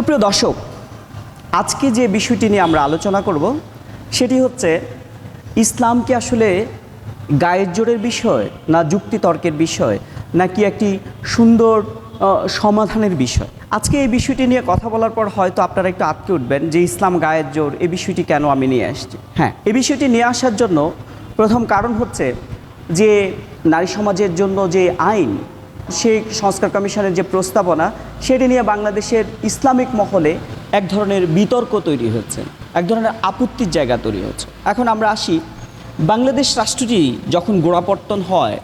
সুপ্রিয় দর্শক, আজকে যে বিষয়টি নিয়ে আমরা আলোচনা করব, সেটি হচ্ছে ইসলাম কি আসলে গায়ের জোরের বিষয় না যুক্তিতর্কের বিষয়, নাকি একটি সুন্দর সমাধানের বিষয়? আজকে এই বিষয়টি নিয়ে কথা বলার পর হয়তো আপনারা একটু আটকে উঠবেন যে ইসলাম গায়ের জোর এই বিষয়টি কেন আমি নিয়ে আসছি? হ্যাঁ এই বিষয়টি নিয়ে আসার জন্য প্রথম কারণ হচ্ছে যে নারী সমাজের জন্য যে আইন সেই সংস্কার কমিশনের যে প্রস্তাবনা, সেটি নিয়ে বাংলাদেশের ইসলামিক মহলে এক ধরনের বিতর্ক তৈরি হচ্ছে, এক ধরনের আপত্তির জায়গা তৈরি হচ্ছে। এখন আমরা আসি, বাংলাদেশ রাষ্ট্রটি যখন গোড়াপত্তন হয়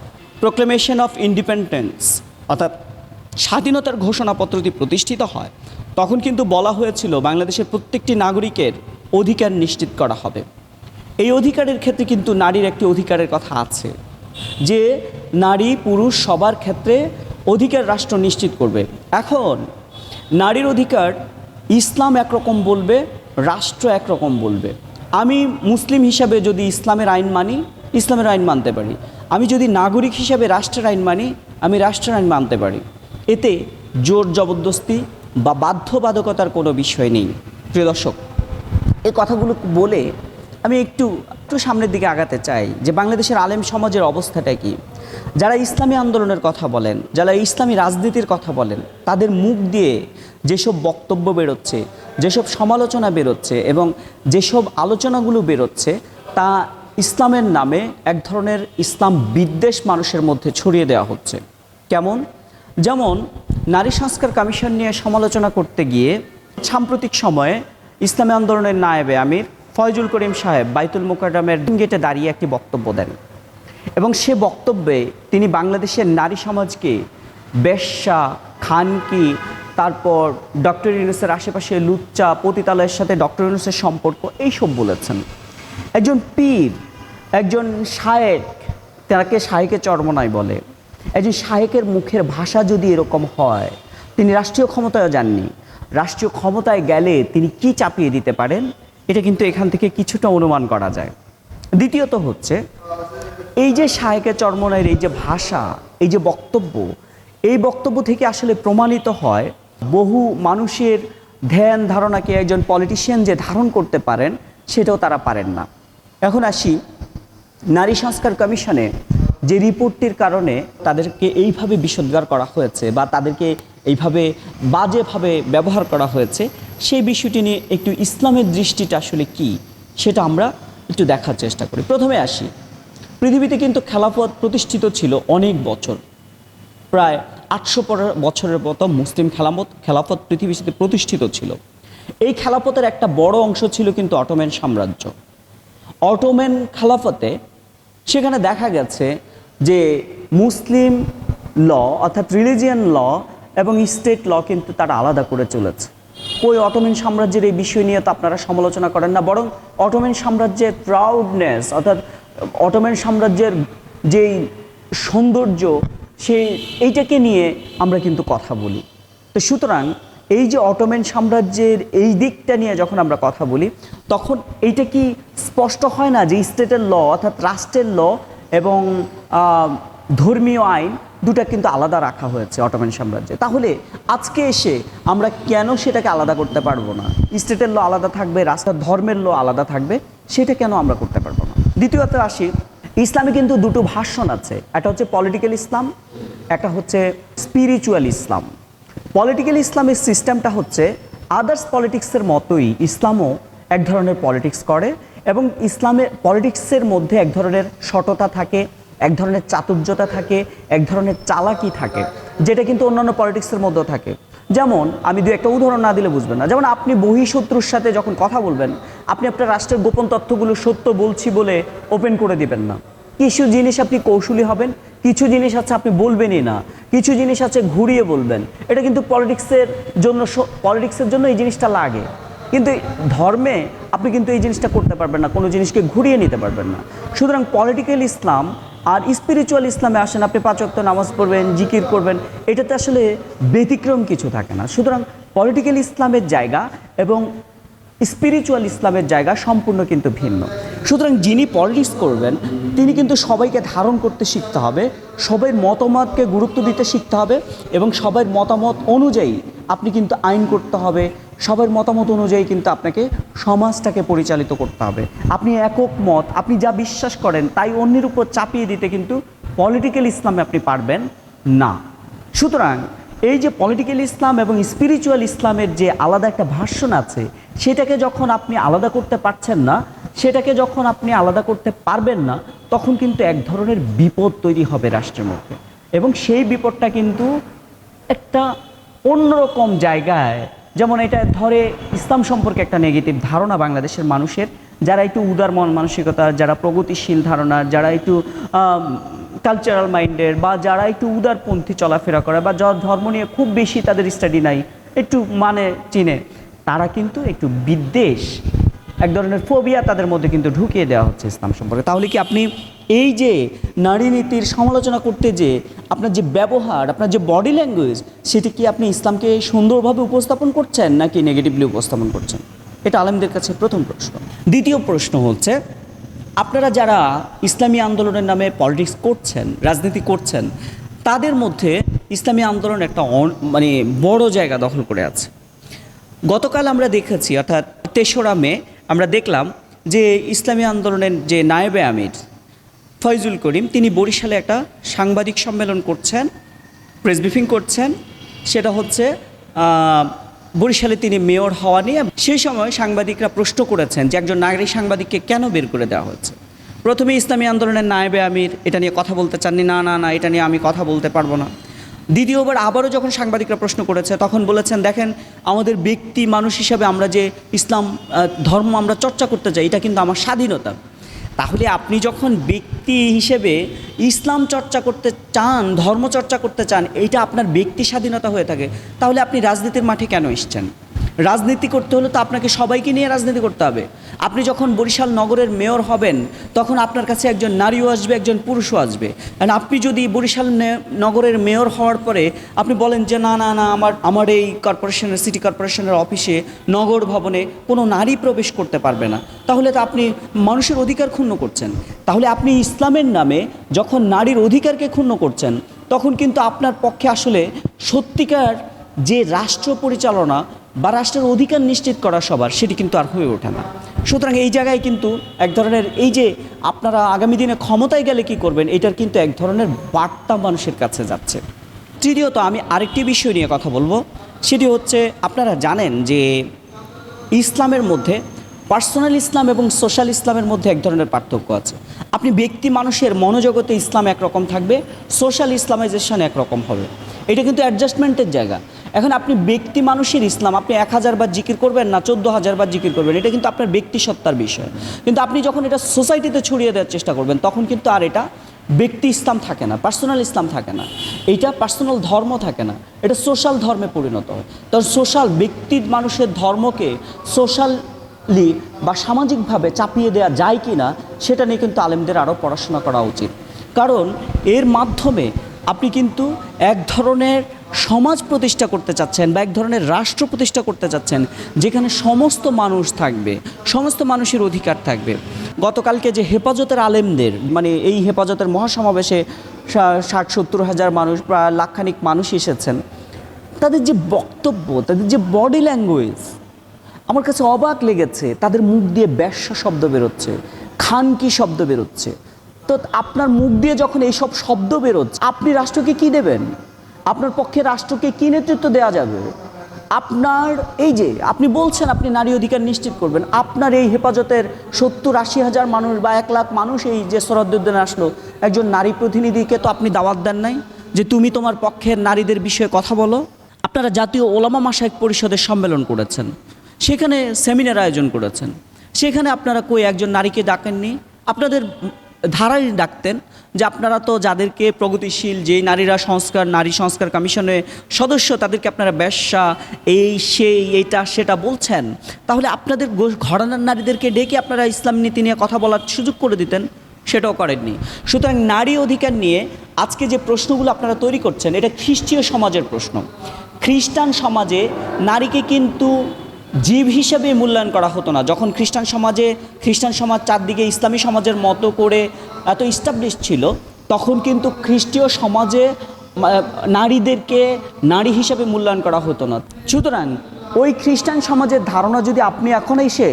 প্রোক্লেমেশন অফ ইন্ডিপেন্ডেন্স অর্থাৎ স্বাধীনতার ঘোষণাপত্রটি প্রতিষ্ঠিত হয়, তখন কিন্তু বলা হয়েছিল বাংলাদেশের প্রত্যেকটি নাগরিকের অধিকার নিশ্চিত করা হবে। এই অধিকারের ক্ষেত্রে কিন্তু নারীর একটি অধিকারের কথা আছে, যে নারী, পুরুষ সবার ক্ষেত্রে অধিকার রাষ্ট্র নিশ্চিত করবে। এখন, নারীর অধিকার ইসলাম একরকম বলবে, রাষ্ট্র একরকম বলবে। আমি মুসলিম হিসাবে যদি ইসলামের আইন মানি, ইসলামের আইন মানতে পারি। আমি যদি নাগরিক হিসাবে রাষ্ট্রের আইন মানি, আমি রাষ্ট্রের আইন মানতে পারি। এতে জোর জবরদস্তি বা বাধ্যবাধকতার কোনো বিষয় নেই। প্রিয় দর্শক এই কথাগুলো বলে আমি একটু একটু সামনের দিকে আগাতে চাই যে বাংলাদেশের আলেম সমাজের অবস্থাটা কি। যারা ইসলামী আন্দোলনের কথা বলেন, যারা ইসলামী রাজনীতির কথা বলেন, তাদের মুখ দিয়ে যেসব বক্তব্য বেরোচ্ছে, যেসব সমালোচনা বেরোচ্ছে এবং যেসব আলোচনাগুলো বেরোচ্ছে, তা ইসলামের নামে এক ধরনের ইসলাম বিদ্বেষ মানুষের মধ্যে ছড়িয়ে দেওয়া হচ্ছে। কেমন? যেমন, নারী সংস্কার কমিশন নিয়ে সমালোচনা করতে গিয়ে সাম্প্রতিক সময়ে ইসলামী আন্দোলনের নায়েবে আমির ফয়জুল করিম সাহেব বাইতুল মোকাররমের গেটে দাঁড়িয়ে একটি বক্তব্য দেন এবং সে বক্তব্যে তিনি বাংলাদেশের নারী সমাজকে বেশ্যা, খানকি, তারপর ডক্টর ইউনুসের আশেপাশে লুচ্চা, পতিতালয়ের সাথে ডক্টর ইউনুসের সম্পর্ক এইসব বলেছেন। একজন পীর, একজন শায়েক, তাকে শায়েকে চর্মনায় বলে। একজন শায়েকের মুখের ভাষা যদি এরকম হয়, তিনি রাষ্ট্রীয় ক্ষমতায় যাননি। রাষ্ট্রীয় ক্ষমতায় গেলে তিনি কি চাপিয়ে দিতে পারেন? এটা কিন্তু এখান থেকে কিছুটা অনুমান করা যায়। দ্বিতীয়ত হচ্ছে, এই যে শায়েকে চর্মনায়ের এই যে ভাষা, এই যে বক্তব্য, এই বক্তব্য থেকে আসলে প্রমাণিত হয় বহু মানুষের ধ্যান ধারণাকে একজন পলিটিশিয়ান যে ধারণ করতে পারেন, সেটাও তারা পারেন না। এখন আসি নারী সংস্কার কমিশনে যে রিপোর্টটির কারণে তাদেরকে এইভাবে বিষোদ্গার করা হয়েছে বা তাদেরকে এইভাবে বাজেভাবে ব্যবহার করা হয়েছে। সেই বিষয়টি নিয়ে একটু ইসলামের দৃষ্টিটা আসলে কি, সেটা আমরা একটু দেখার চেষ্টা করি। প্রথমে আসি, পৃথিবীতে কিন্তু খেলাফত প্রতিষ্ঠিত ছিল অনেক বছর। প্রায় আটশো বছরের মতো মুসলিম খেলামত, খেলাফত পৃথিবীতে প্রতিষ্ঠিত ছিল। এই খেলাফতের একটা বড় অংশ ছিল কিন্তু অটোম্যান সাম্রাজ্য। অটোম্যান খেলাফতে সেখানে দেখা গেছে যে মুসলিম ল অর্থাৎ রিলিজিয়ান ল এবং স্টেট ল কিন্তু তারা আলাদা করে চলেছে। ওই অটোম্যান সাম্রাজ্যের এই বিষয় নিয়ে তো আপনারা সমালোচনা করেন না, বরং অটোম্যান সাম্রাজ্যের প্রাউডনেস অর্থাৎ অটোম্যান সাম্রাজ্যের যেই সৌন্দর্য, সেই এইটাকে নিয়ে আমরা কিন্তু কথা বলি। তো সুতরাং এই যে অটোম্যান সাম্রাজ্যের এই দিকটা নিয়ে যখন আমরা কথা বলি, তখন এইটা কি স্পষ্ট হয় না যে স্টেটের ল, অর্থাৎ রাষ্ট্রের ল এবং ধর্মীয় আইন দুটা কিন্তু আলাদা রাখা হয়েছে অটোম্যান সাম্রাজ্যে। তাহলে আজকে এসে আমরা কেন সেটাকে আলাদা করতে পারব না? স্টেটের ল আলাদা থাকবে রাষ্ট্রের ধর্মের ল আলাদা থাকবে, সেটা কেন আমরা করতে পারব না? দ্বিতীয়ত আসি, ইসলামে কিন্তু দুটো ভাষণ আছে। একটা হচ্ছে পলিটিক্যাল ইসলাম, একটা হচ্ছে স্পিরিচুয়াল ইসলাম। পলিটিক্যাল ইসলামের সিস্টেমটা হচ্ছে আদার্স পলিটিক্সের মতোই ইসলামও এক ধরনের পলিটিক্স করে এবং ইসলামের পলিটিক্সের মধ্যে এক ধরনের সততা থাকে এক ধরনের চাতুর্যতা থাকে, এক ধরনের চালাকি থাকে, যেটা কিন্তু অন্যান্য পলিটিক্সের মধ্যেও থাকে। যেমন, আমি দু একটা উদাহরণ না দিলে বুঝবেন না। যেমন আপনি বহিঃশত্রুর সাথে যখন কথা বলবেন, আপনি আপনার রাষ্ট্রের গোপন তথ্যগুলো সত্য বলছি বলে ওপেন করে দিবেন না। কিছু জিনিস আপনি কৌশলী হবেন, কিছু জিনিস আছে আপনি বলবেনই না, কিছু জিনিস আছে ঘুরিয়ে বলবেন। এটা কিন্তু পলিটিক্সের জন্য পলিটিক্সের জন্য এই জিনিসটা লাগে। কিন্তু ধর্মে আপনি কিন্তু এই জিনিসটা করতে পারবেন না, কোনো জিনিসকে ঘুরিয়ে নিতে পারবেন না। সুতরাং পলিটিক্যাল ইসলাম আর স্পিরিচুয়াল ইসলামে আসেন, আপনি পাঁচক্ত নামাজ পড়বেন, জিকির করবেন, এটাতে আসলে ব্যতিক্রম কিছু থাকে না। সুতরাং পলিটিক্যাল ইসলামের জায়গা এবং স্পিরিচুয়াল ইসলামের জায়গা সম্পূর্ণ কিন্তু ভিন্ন। সুতরাং যিনি পলিটিক্স করবেন, তিনি কিন্তু সবাইকে ধারণ করতে শিখতে হবে, সবাই মতামতকে গুরুত্ব দিতে শিখতে হবে এবং সবার মতামত অনুযায়ী আপনি কিন্তু আইন করতে হবে সবার মতামত অনুযায়ী কিন্তু আপনাকে সমাজটাকে পরিচালিত করতে হবে। আপনি একক মত, আপনি যা বিশ্বাস করেন তাই অন্যের উপর চাপিয়ে দিতে কিন্তু পলিটিক্যাল ইসলামে আপনি পারবেন না। সুতরাং এই যে পলিটিক্যাল ইসলাম এবং স্পিরিচুয়াল ইসলামের যে আলাদা একটা ভার্সন আছে, সেটাকে যখন আপনি আলাদা করতে পারছেন না, সেটাকে যখন আপনি আলাদা করতে পারবেন না, তখন কিন্তু এক ধরনের বিপদ তৈরি হবে রাষ্ট্রের মধ্যে। এবং সেই বিপদটা কিন্তু একটা অন্যরকম জায়গায় যেমন এটা ধরে ইসলাম সম্পর্কে একটা নেগেটিভ ধারণা বাংলাদেশের মানুষের, যারা একটু উদার মন মানসিকতার যারা প্রগতিশীল ধারণা, যারা একটু কালচারাল মাইন্ডের বা যারা একটু উদারপন্থী চলাফেরা করে বা যার ধর্ম নিয়ে খুব বেশি তাদের স্টাডি নাই, একটু মানে চিনে, তারা কিন্তু একটু বিদ্বেষ, এক ধরনের ফোবিয়া তাদের মধ্যে কিন্তু ঢুকিয়ে দেওয়া হচ্ছে ইসলাম সম্পর্কে। তাহলে কি আপনি এই যে নারী নীতির সমালোচনা করতে যে আপনার যে ব্যবহার, আপনার যে বডি ল্যাঙ্গুয়েজ সেটি কি আপনি ইসলামকে সুন্দরভাবে উপস্থাপন করছেন নাকি নেগেটিভলি উপস্থাপন করছেন? এটা আলেমদের কাছে প্রথম প্রশ্ন। দ্বিতীয় প্রশ্ন হচ্ছে, আপনারা যারা ইসলামী আন্দোলনের নামে পলিটিক্স করছেন, রাজনীতি করছেন, তাদের মধ্যে ইসলামী আন্দোলন একটা মানে বড় জায়গা দখল করে আছে। গতকাল আমরা দেখেছি, অর্থাৎ তেসরা মে, আমরা দেখলাম যে ইসলামী আন্দোলনের যে নায়েবে আমির ফয়জুল করিম, তিনি বরিশালে একটা সাংবাদিক সম্মেলন করছেন, প্রেস ব্রিফিং করছেন। সেটা হচ্ছে বরিশালে তিনি মেয়র হওয়া নিয়ে সেই সময় সাংবাদিকরা প্রশ্ন করেছেন যে একজন নাগরিক সাংবাদিককে কেন বের করে দেওয়া হচ্ছে প্রথমে ইসলামী আন্দোলনের নায়েবে আমির এটা নিয়ে কথা বলতে চাননি, না না না, এটা নিয়ে আমি কথা বলতে পারব না। দ্বিতীয়বার আবারও যখন সাংবাদিকরা প্রশ্ন করেছে, তখন বলেছেন, দেখেন, আমাদের ব্যক্তি মানুষ হিসাবে আমরা যে ইসলাম ধর্ম আমরা চর্চা করতে চাই, এটা কিন্তু আমার স্বাধীনতা। তাহলে আপনি যখন ব্যক্তি হিসেবে ইসলাম চর্চা করতে চান, ধর্ম চর্চা করতে চান, এইটা আপনার ব্যক্তি স্বাধীনতা হয়ে থাকে, তাহলে আপনি রাজনীতির মাঠে কেন এসছেন? রাজনীতি করতে হলে তো আপনাকে সবাইকে নিয়ে রাজনীতি করতে হবে। আপনি যখন বরিশাল নগরের মেয়র হবেন, তখন আপনার কাছে একজন নারীও আসবে, একজন পুরুষও আসবে। আর আপনি যদি বরিশাল নগরের মেয়র হওয়ার পরে আপনি বলেন যে, না না না, আমার আমার এই কর্পোরেশনের, সিটি কর্পোরেশনের অফিসে, নগর ভবনে কোনো নারী প্রবেশ করতে পারবে না। তাহলে তো আপনি মানুষের অধিকার ক্ষুণ্ণ করছেন। তাহলে আপনি ইসলামের নামে যখন নারীর অধিকারকে ক্ষুণ্ণ করছেন, তখন কিন্তু আপনার পক্ষে আসলে সত্যিকার যে রাষ্ট্র পরিচালনা বা রাষ্ট্রের অধিকার নিশ্চিত করা সবার, সেটি কিন্তু আর হয়ে ওঠে না। সুতরাং এই জায়গায় কিন্তু এক ধরনের এই যে আপনারা আগামী দিনে ক্ষমতায় গেলে কি করবেন, এটার কিন্তু এক ধরনের বার্তা মানুষের কাছে যাচ্ছে। তৃতীয়ত আমি আরেকটি বিষয় নিয়ে কথা বলব, সেটি হচ্ছে আপনারা জানেন যে ইসলামের মধ্যে পার্সোনাল ইসলাম এবং সোশ্যাল ইসলামের মধ্যে এক ধরনের পার্থক্য আছে। আপনি ব্যক্তি মানুষের মনোজগতে ইসলাম একরকম থাকবে, সোশ্যাল ইসলামাইজেশন একরকম হবে। এটা কিন্তু অ্যাডজাস্টমেন্টের জায়গা। এখন আপনি ব্যক্তি মানুষের ইসলাম, আপনি এক হাজার বার জিকির করবেন না, চোদ্দ হাজার বার জিকির করবেন, এটা কিন্তু আপনার ব্যক্তি সত্তার বিষয়। কিন্তু আপনি যখন এটা সোসাইটিতে ছড়িয়ে দেওয়ার চেষ্টা করবেন, তখন কিন্তু আর এটা ব্যক্তি ইসলাম থাকে না, পার্সোনাল ইসলাম থাকে না। এটা পার্সোনাল ধর্ম থাকে না, এটা সোশ্যাল ধর্মে পরিণত হয়। তো সোশ্যাল ব্যক্তি মানুষের ধর্মকে সোশ্যালি বা সামাজিকভাবে চাপিয়ে দেওয়া যায় কি না, সেটা নিয়ে কিন্তু আলেমদের আরও পড়াশোনা করা উচিত। কারণ এর মাধ্যমে আপনি কিন্তু এক ধরনের সমাজ প্রতিষ্ঠা করতে চাচ্ছেন বা এক ধরনের রাষ্ট্র প্রতিষ্ঠা করতে চাচ্ছেন, যেখানে সমস্ত মানুষ থাকবে, সমস্ত মানুষের অধিকার থাকবে। গতকালকে যে হেফাজতের আলেমদের মানে এই হেফাজতের মহাসমাবেশে ষাট, সত্তর হাজার মানুষ প্রায় লাখখানিক মানুষ এসেছেন, তাদের যে বক্তব্য, তাদের যে বডি ল্যাঙ্গুয়েজ, আমার কাছে অবাক লেগেছে, তাদের মুখ দিয়ে ব্যবসা শব্দ বেরোচ্ছে, খানকি শব্দ বেরোচ্ছে। তো আপনার মুখ দিয়ে যখন এইসব শব্দ বেরোচ্ছে, আপনি রাষ্ট্রকে কি দেবেন? আপনার পক্ষে রাষ্ট্রকে কী নেতৃত্ব দেওয়া যাবে? আপনার এই যে, আপনি বলছেন আপনি নারী অধিকার নিশ্চিত করবেন, আপনার এই হেফাজতের সত্তর আশি হাজার মানুষ বা এক লাখ মানুষ এই যে সরদ্দুদ্দিন আসলো, একজন নারী প্রতিনিধিকে তো আপনি দাওয়াত দেন নাই? যে তুমি তোমার পক্ষের নারীদের বিষয়ে কথা বলো। আপনারা জাতীয় ওলামা মাসায়ক পরিষদের সম্মেলন করেছেন, সেখানে সেমিনার আয়োজন করেছেন, সেখানে আপনারা কই একজন নারীকে ডাকেননি? আপনাদের ধারাই ডাকতেন যে আপনারা তো যাদেরকে প্রগতিশীল যে নারীরা সংস্কার, নারী সংস্কার কমিশনের সদস্য, তাদেরকে আপনারা ব্যবসা, এই, সেই এইটা সেটা বলছেন। তাহলে আপনাদের ঘরানার নারীদেরকে ডেকে আপনারা ইসলাম নীতি নিয়ে কথা বলার সুযোগ করে দিতেন? সেটাও করেননি। সুতরাং নারী অধিকার নিয়ে আজকে যে প্রশ্নগুলো আপনারা তৈরি করছেন, এটা খ্রিস্টীয় সমাজের প্রশ্ন। খ্রিস্টান সমাজে নারীকে কিন্তু জীব হিসেবে মূল্যায়ন করা হতো না। যখন খ্রিস্টান সমাজে, খ্রিস্টান সমাজ চারদিকে ইসলামী সমাজের মতো করে এত ইস্টাবলিশ ছিল, তখন কিন্তু খ্রিস্টীয় সমাজে নারীদেরকে নারী হিসাবে মূল্যায়ন করা হতো না। সুতরাং ওই খ্রিস্টান সমাজের ধারণা যদি আপনি এখন এসে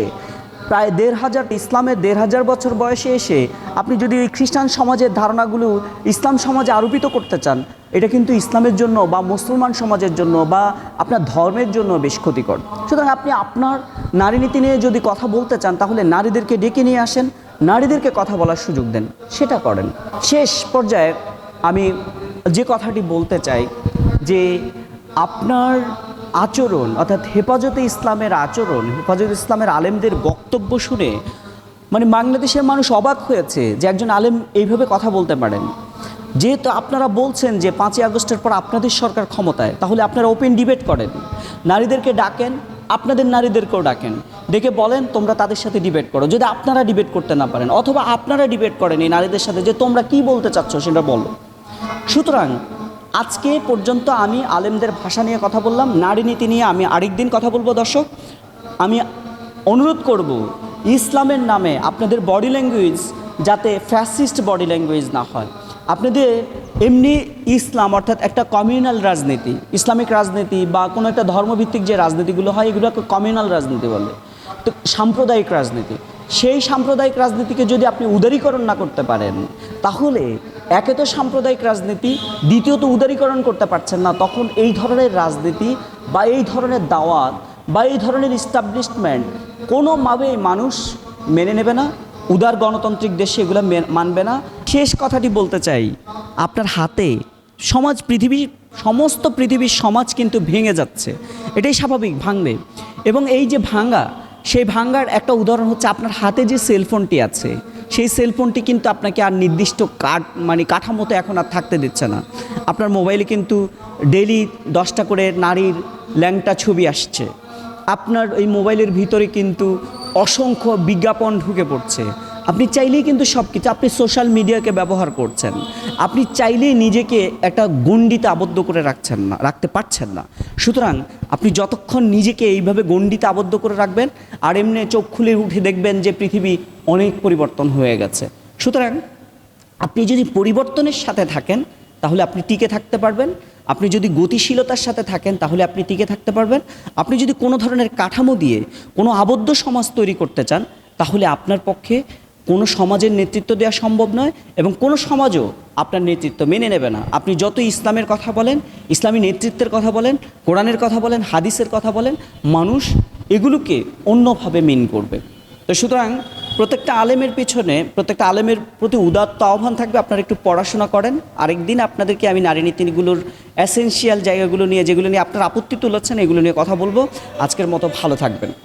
প্রায় দেড় হাজার ইসলামের দেড় হাজার বছর বয়সে এসে আপনি যদি ওই খ্রিস্টান সমাজের ধারণাগুলো ইসলাম সমাজে আরোপিত করতে চান, এটা কিন্তু ইসলামের জন্য বা মুসলমান সমাজের জন্য বা আপনার ধর্মের জন্য বেশ ক্ষতিকর। সুতরাং আপনি আপনার নারী নীতি নিয়ে যদি কথা বলতে চান, তাহলে নারীদেরকে ডেকে নিয়ে আসেন, নারীদেরকে কথা বলার সুযোগ দেন। সেটা করেন। শেষ পর্যায়ে আমি যে কথাটি বলতে চাই, যে আপনার আচরণ, অর্থাৎ হেফাজতে ইসলামের আচরণ, হেফাজতে ইসলামের আলেমদের বক্তব্য শুনে মানে বাংলাদেশের মানুষ অবাক হয়েছে যে একজন আলেম এইভাবে কথা বলতে পারেন। যেহেতু আপনারা বলছেন যে পাঁচই আগস্টের পর আপনাদের সরকার ক্ষমতায়, তাহলে আপনারা ওপেন ডিবেট করেন। নারীদেরকে ডাকেন, আপনাদের নারীদেরকেও ডাকেন। ডেকে বলেন, তোমরা তাদের সাথে ডিবেট করো। যদি আপনারা ডিবেট করতে না পারেন, অথবা আপনারা ডিবেট করেন এই নারীদের সাথে যে তোমরা কি বলতে চাচ্ছ সেটা বলো। সুতরাং আজকে পর্যন্ত আমি আলেমদের ভাষা নিয়ে কথা বললাম, নারী নীতি নিয়ে আমি আরেকদিন কথা বলব দর্শক। আমি অনুরোধ করব, ইসলামের নামে আপনাদের বডি ল্যাঙ্গুয়েজ যাতে ফ্যাসিস্ট বডি ল্যাঙ্গুয়েজ না হয়। আপনাদের এমনি ইসলাম অর্থাৎ একটা কমিউনাল রাজনীতি, ইসলামিক রাজনীতি বা কোনো একটা ধর্মভিত্তিক যে রাজনীতিগুলো হয়, এগুলোকে কমিউনাল রাজনীতি বলে। তো সাম্প্রদায়িক রাজনীতি, সেই সাম্প্রদায়িক রাজনীতিকে যদি আপনি উদারীকরণ না করতে পারেন, তাহলে একে তো সাম্প্রদায়িক রাজনীতি, দ্বিতীয়ত উদারীকরণ করতে পারছেন না, তখন এই ধরনের রাজনীতি বা এই ধরনের দাওয়াত বা এই ধরনের ইস্টাবলিশমেন্ট কোনোভাবেই মানুষ মেনে নেবে না, উদার গণতান্ত্রিক দেশে এগুলো মানবে না। শেষ কথাটি বলতে চাই, আপনার হাতে সমাজ পৃথিবীর সমস্ত পৃথিবীর সমাজ কিন্তু ভেঙে যাচ্ছে, এটাই স্বাভাবিক, ভাঙবে। এবং এই যে ভাঙ্গা, সেই ভাঙ্গার একটা উদাহরণ হচ্ছে আপনার হাতে যে সেলফোনটি আছে সেই সেলফোনটি কিন্তু আপনাকে আর নির্দিষ্ট কাঠ মানে কাঠামোতে এখন আর থাকতে দিচ্ছে না। আপনার মোবাইলে কিন্তু ডেলি দশটা করে নারীর ল্যাংটা ছবি আসছে। আপনার এই মোবাইলের ভিতরে কিন্তু অসংখ্য বিজ্ঞাপন ঢুকে পড়ছে। আপনি চাইলেই কিন্তু সব কিছু আপনি সোশ্যাল মিডিয়াকে ব্যবহার করছেন। আপনি চাইলেই নিজেকে একটা গণ্ডিতে আবদ্ধ করে রাখছেন না, রাখতে পারছেন না। সুতরাং আপনি যতক্ষণ নিজেকে এইভাবে গণ্ডিতে আবদ্ধ করে রাখবেন, আর এমনি চোখ খুলে উঠে দেখবেন যে পৃথিবী অনেক পরিবর্তন হয়ে গেছে। সুতরাং আপনি যদি পরিবর্তনের সাথে থাকেন, তাহলে আপনি টিকে থাকতে পারবেন। আপনি যদি গতিশীলতার সাথে থাকেন, তাহলে আপনি টিকে থাকতে পারবেন। আপনি যদি কোনো ধরনের কাঠামো দিয়ে কোনো আবদ্ধ সমাজ তৈরি করতে চান, তাহলে আপনার পক্ষে কোনো সমাজের নেতৃত্ব দেওয়া সম্ভব নয় এবং কোনো সমাজও আপনার নেতৃত্ব মেনে নেবে না। আপনি যত ইসলামের কথা বলেন, ইসলামী নেতৃত্বের কথা বলেন, কোরআনের কথা বলেন, হাদিসের কথা বলেন, মানুষ এগুলোকে অন্যভাবে মেন করবে। তো সুতরাং প্রত্যেকটা আলেমের পিছনে, প্রত্যেকটা আলেমের প্রতি উদাত্ত আহ্বান থাকবে, আপনারা একটু পড়াশোনা করেন। আরেকদিন আপনাদেরকে আমি নারী নীতিগুলোর এসেনশিয়াল জায়গাগুলো নিয়ে, যেগুলো নিয়ে আপনার আপত্তি তুলেছেন, এগুলো নিয়ে কথা বলব। আজকের মতো ভালো থাকবেন।